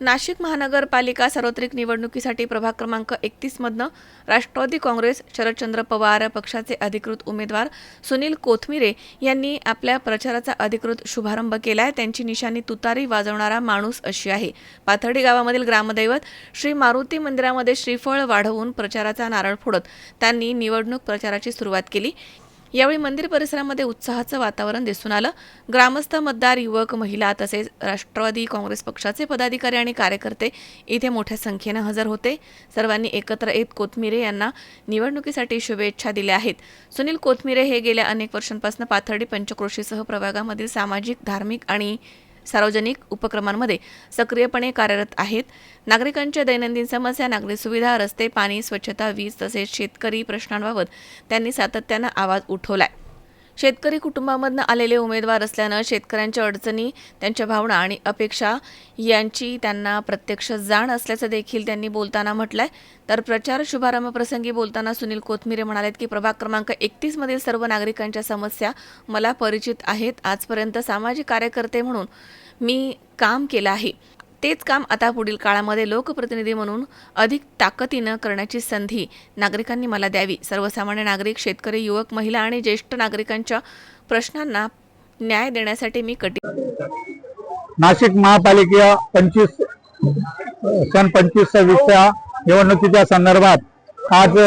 नाशिक महानगरपालिका सार्वत्रिक निवडणुकीसाठी प्रभाग क्रमांक एकतीसमधनं राष्ट्रवादी काँग्रेस शरदचंद्र पवार पक्षाचे अधिकृत उमेदवार सुनील कोथमिरे यांनी आपल्या प्रचाराचा अधिकृत शुभारंभ केला आहे त्यांची निशाणी तुतारी वाजवणारा माणूस अशी आहे. पाथर्डी गावामधील ग्रामदैवत श्री मारुती मंदिरामध्ये श्रीफळ वाढवून प्रचाराचा नारळ फोडत त्यांनी निवडणूक प्रचाराची सुरुवात केली. यावेळी मंदिर परिसरामध्ये उत्साहाचं वातावरण दिसून आलं. ग्रामस्थ मतदार युवक महिला तसेच राष्ट्रवादी काँग्रेस पक्षाचे पदाधिकारी आणि कार्यकर्ते इथे मोठ्या संख्येनं हजर होते. सर्वांनी एकत्र येत कोथमिरे यांना निवडणुकीसाठी शुभेच्छा दिल्या आहेत. सुनील कोथमिरे हे गेल्या अनेक वर्षांपासून पाथर्डी पंचक्रोशीसह प्रभागामधील सामाजिक धार्मिक आणि सार्वजनिक उपक्रमांमध्ये सक्रियपणे कार्यरत आहेत. नागरिकांच्या दैनंदिन समस्या नागरी सुविधा रस्ते पाणी स्वच्छता वीज तसेच शेतकरी प्रश्नांबाबत त्यांनी सातत्यानं आवाज उठवलाय. शेतकरी कुटुंबामधनं आलेले उमेदवार असल्यानं शेतकऱ्यांच्या अडचणी त्यांच्या भावना आणि अपेक्षा यांची त्यांना प्रत्यक्ष जाण असल्याचं देखील त्यांनी बोलताना म्हटलंय. तर प्रचार शुभारंभ प्रसंगी बोलताना सुनील कोथमिरे म्हणालेत की प्रभाग क्रमांक एकतीस मधील सर्व नागरिकांच्या समस्या मला परिचित आहेत. आजपर्यंत सामाजिक कार्यकर्ते म्हणून मी काम केलं आहे. तेच काम आता पुढील काळामध्ये लोकप्रतिनिधी म्हणून अधिक ताकदीनं करण्याची संधी नागरिकांनी मला द्यावी. सर्वसामान्य नागरिक शेतकरी युवक महिला आणि ज्येष्ठ नागरिकांच्या प्रश्नांना न्याय देण्यासाठी मी कटी नाशिक महापालिका पंचवीस सन पंचवीस सव्वीसच्या निवडणुकीच्या संदर्भात आज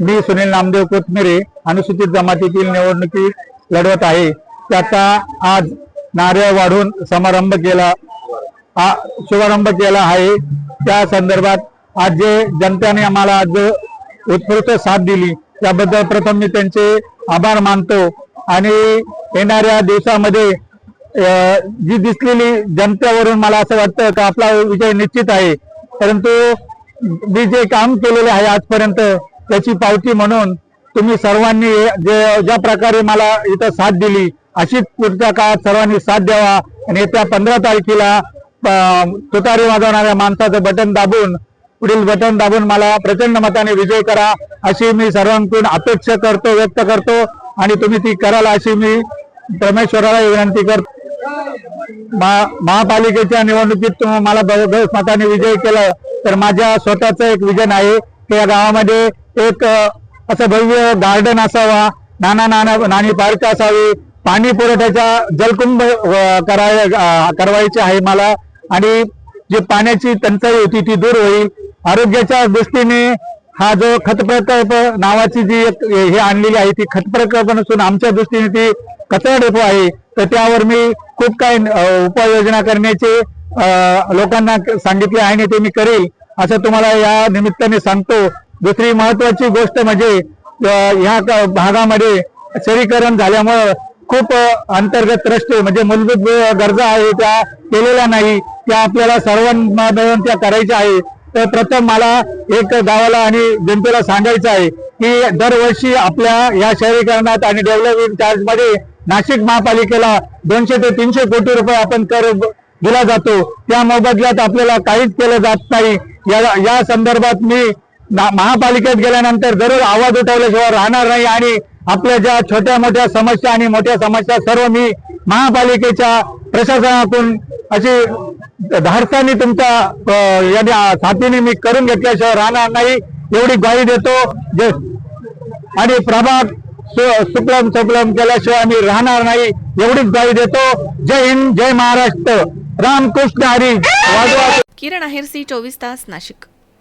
मी सुनील नामदेव कोथमिरे अनुसूचित जमातीतील निवडणुकी लढवत आहे. त्याचा आज नारळ वाढून समारंभ केला. हा शुभारंभ केला आहे. त्या संदर्भात आज जे जनतेने आम्हाला आज उत्स्फूर्त साथ दिली त्याबद्दल प्रथम मी त्यांचे आभार मानतो. आणि येणाऱ्या दिवसामध्ये जी दिसलेली जनतेवरून मला असं वाटतं की आपला विजय निश्चित आहे. परंतु मी जे काम केलेले आहे आजपर्यंत त्याची पावती म्हणून तुम्ही सर्वांनी जे ज्या प्रकारे मला इथं साथ दिली अशीच पुढच्या काळात सर्वांनी साथ द्यावा. आणि येत्या पंधरा तारखेला तुतारी वाजवणाऱ्या माणसाचं बटन दाबून पुढील बटन दाबून मला प्रचंड मताने विजय करा अशी मी सर्वांकडून अपेक्षा करतो व्यक्त करतो आणि तुम्ही ती कराल अशी मी परमेश्वराला विनंती करतो. महा- महापालिकेच्या निवडणुकीत तुम्ही मला भरघोस मताने विजय केला तर माझ्या स्वतःच एक विजन आहे की या गावामध्ये एक असं भव्य गार्डन असावा नाना नाना नानी पार्क असावी पाणी पुरवठ्याचा जलकुंभ कराय करवायचे आहे मला आणि जी पाण्याची टंचाई होती ती दूर होईल आरोग्याच्या दृष्टीने हा जो खत प्रकल्प नावाची जी एक हे आणलेली आहे ती खत प्रकल्प नसून आमच्या दृष्टीने ती कचरा डेपो आहे. तर त्यावर मी खूप काही उपाययोजना करण्याचे लोकांना सांगितले आहे आणि ते मी करेल असं तुम्हाला या निमित्ताने सांगतो. दुसरी महत्वाची गोष्ट म्हणजे ह्या भागामध्ये शहरीकरण झाल्यामुळं खूप अंतर्गत रस्ते म्हणजे मूलभूत गरजा आहे त्या केलेल्या नाही त्या आपल्याला सर्वांना मिळून त्या करायच्या आहे. तर प्रथम मला एक गावाला आणि जनतेला सांगायचं आहे की दरवर्षी आपल्या या शहरीकरणात आणि डेव्हलपमेंट चार्जमध्ये नाशिक महापालिकेला दोनशे ते तीनशे कोटी रुपये आपण कर दिला जातो. त्या मोबदल्यात आपल्याला काहीच केलं जात नाही. या या संदर्भात मी महापालिकेत गेल्यानंतर जरूर आवाज उठवल्याशिवाय राहणार नाही आणि आपल्या ज्या छोट्या मोठ्या समस्या आणि मोठ्या समस्या सर्व मी महापालिकेच्या प्रशासनातून अशी धाडसाने तुमच्या साथीने मी करून घेतल्याशिवाय राहणार नाही एवढी ग्वाही देतो. जे आणि प्रभाग सु- सुप्लम सुप्लम केल्याशिवाय आम्ही राहणार नाही एवढीच ग्वाही देतो. जय हिंद जय महाराष्ट्र. रामकृष्ण हरी. किरण आहेर सी चोवीस तास नाशिक.